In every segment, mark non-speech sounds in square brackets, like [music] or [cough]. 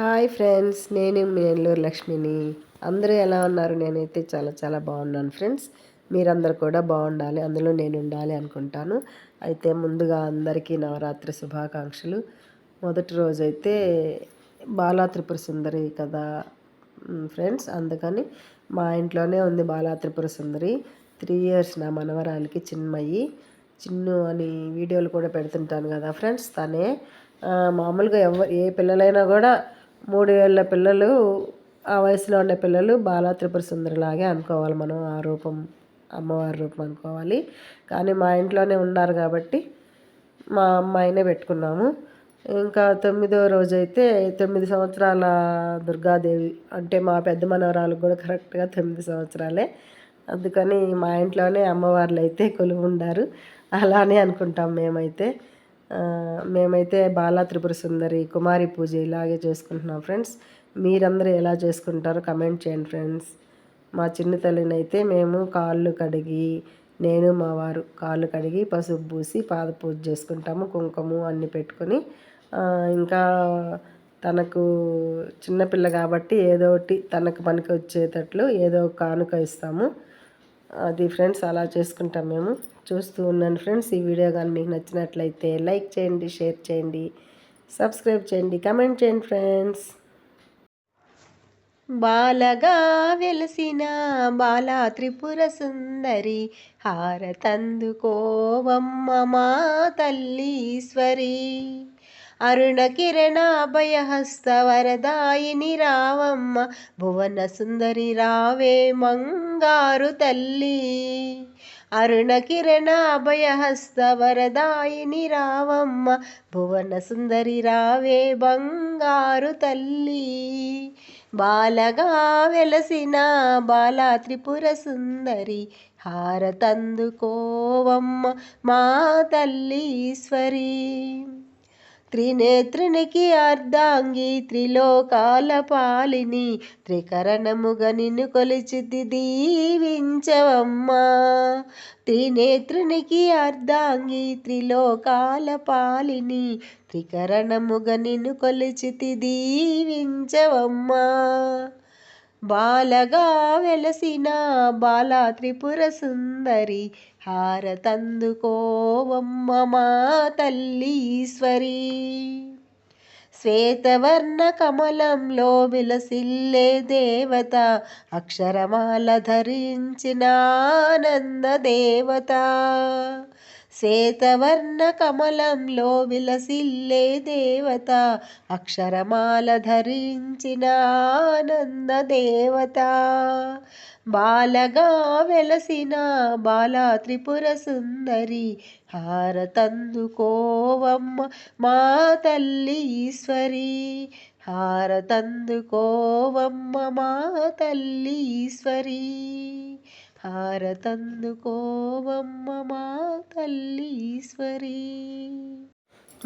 Hi friends నేను మీ నెల్లూరు లక్ష్మిని. అందరూ ఎలా ఉన్నారు? నేనైతే చాలా చాలా బాగున్నాను ఫ్రెండ్స్. మీరందరూ కూడా బాగుండాలి అందులో నేను ఉండాలి అనుకుంటాను. అయితే ముందుగా అందరికీ నవరాత్రి శుభాకాంక్షలు. మొదటి రోజు అయితే బాలా త్రిపుర సుందరి కదా ఫ్రెండ్స్. అందుకని మా ఇంట్లోనే ఉంది బాలా త్రిపుర సుందరి. త్రీ ఇయర్స్ నా మనవరాలికి చిన్మయ్యి చిన్ను అని వీడియోలు కూడా పెడుతుంటాను కదా ఫ్రెండ్స్ తనే. మామూలుగా ఎవ ఏ పిల్లలైనా కూడా మూడు ఏళ్ళ పిల్లలు ఆ వయసులో ఉండే పిల్లలు బాలా త్రిపుర సుందరిలాగే అనుకోవాలి మనం ఆ రూపం అమ్మవారి రూపం అనుకోవాలి. కానీ మా ఇంట్లోనే ఉన్నారు కాబట్టి మా అమ్మాయినే పెట్టుకున్నాము. ఇంకా తొమ్మిదో రోజు అయితే తొమ్మిది సంవత్సరాల దుర్గాదేవి అంటే మా పెద్ద మనవరాలు కూడా కరెక్ట్గా తొమ్మిది సంవత్సరాలే. అందుకని మా ఇంట్లోనే అమ్మవార్లు అయితే కొలువు ఉండారు అలానే అనుకుంటాం మేమైతే. మేమైతే బాలా త్రిపుర సుందరి కుమారి పూజ ఇలాగే చేసుకుంటున్నాం ఫ్రెండ్స్. మీరందరూ ఎలా చేసుకుంటారో కమెంట్ చేయండి ఫ్రెండ్స్. మా చిన్న తల్లిని అయితే మేము కాళ్ళు కడిగి నేను మా వారు కాళ్ళు కడిగి పసుపు పూసి పాద పూజ చేసుకుంటాము. కుంకుమ అన్నీ పెట్టుకొని ఇంకా తనకు చిన్నపిల్ల కాబట్టి ఏదో ఒకటి తనకు పనికి వచ్చేటట్లు ఏదో ఒక కానుక ఇస్తాము. అది ఫ్రెండ్స్ అలా చేసుకుంటాం మేము. చూస్తూ ఉన్నాను ఫ్రెండ్స్ ఈ వీడియో కానీ మీకు నచ్చినట్లయితే లైక్ చేయండి షేర్ చేయండి సబ్స్క్రైబ్ చేయండి కమెంట్ చేయండి ఫ్రెండ్స్. బాలగా వెలసిన బాల త్రిపుర సుందరి హారతందుకోవమ్మ మా తల్లీశ్వరి. అరుణ కిరణ వరదాయిని రావమ్మ భువన సుందరి రావే మంగారు తల్లి. అరుణ కిరణ వరదాయిని రావమ్మ భువన సుందరి రావే బంగారు తల్లి. బాలగా వెలసిన బాల త్రిపుర సుందరి హారతందుకోవమ్మ మా తల్లీశ్వరి త్రినేత్రునికి అర్ధాంగి త్రిలోకాల పాలిని త్రికరణముగా నిన్ను కొలిచితి దీవించవమ్మా. త్రినేత్రునికి అర్ధాంగి త్రిలోకాల పాలిని త్రికరణముగా నిన్ను కొలిచితి దీవించవమ్మా. బాలగా వెలసిన బాల త్రిపుర సుందరి హారతందుకోవమ్మ మా తల్లీశ్వరి శ్వేతవర్ణ కమలంలో విలసిల్లే దేవత అక్షరమాల ధరించిన ఆనంద దేవత. శ్వేతవర్ణ కమలంలో విలసిల్లే దేవత అక్షరమాల ధరించిన ఆనంద దేవత. బాలగా వెలసిన బాల త్రిపుర సుందరి హారతందుకోవమ్మ మా తల్లి ఈశ్వరి. హారతందుకోవమ్మ మా తల్లి ఈశ్వరి. హారతందుకోవమ్మ మా తల్లి ఈశ్వరి.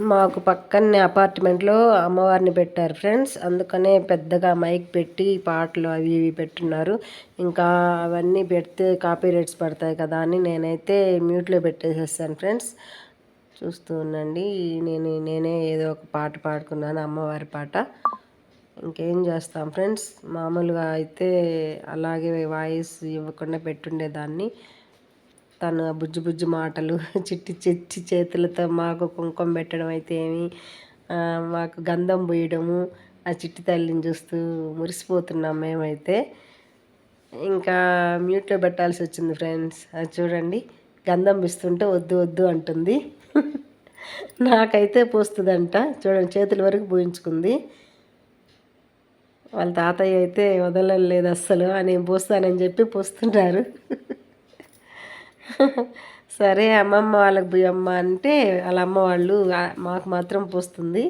మాకు పక్కనే అపార్ట్మెంట్లో అమ్మవారిని పెట్టారు ఫ్రెండ్స్. అందుకనే పెద్దగా మైక్ పెట్టి పాటలు అవి ఇవి పెట్టున్నారు. ఇంకా అవన్నీ పెడితే కాపీ రేట్స్ పడతాయి కదా అని నేనైతే మ్యూట్లో పెట్టేసేస్తాను ఫ్రెండ్స్. చూస్తూ ఉండండి. నేను నేనే ఏదో ఒక పాట పాడుకున్నాను అమ్మవారి పాట. ఇంకేం చేస్తాం ఫ్రెండ్స్? మామూలుగా అయితే అలాగే వాయిస్ ఇవ్వకుండా పెట్టుండేదాన్ని తను బుజ్జి బుజ్జి మాటలు [laughs] చిట్టి చిట్టి చేతులతో మాకు కుంకుమ పెట్టడం అయితే ఏమి మాకు గంధం పోయడము ఆ చిట్టి తల్లిని చూస్తూ మురిసిపోతున్నాం మేమైతే. ఇంకా మ్యూట్లో పెట్టాల్సి వచ్చింది ఫ్రెండ్స్. అది చూడండి గంధం ఇస్తుంటే వద్దు వద్దు అంటుంది. [laughs] నాకైతే పోస్తుందంట. చూడండి చేతుల వరకు పూయించుకుంది. వాళ్ళ తాతయ్య అయితే వదలలేదు అస్సలు నేను పోస్తానని చెప్పి పోస్తున్నారు. సరే అమ్మమ్మ వాళ్ళకి పోయమ్మ అంటే వాళ్ళ అమ్మ వాళ్ళు మాకు మాత్రం పోస్తుంది.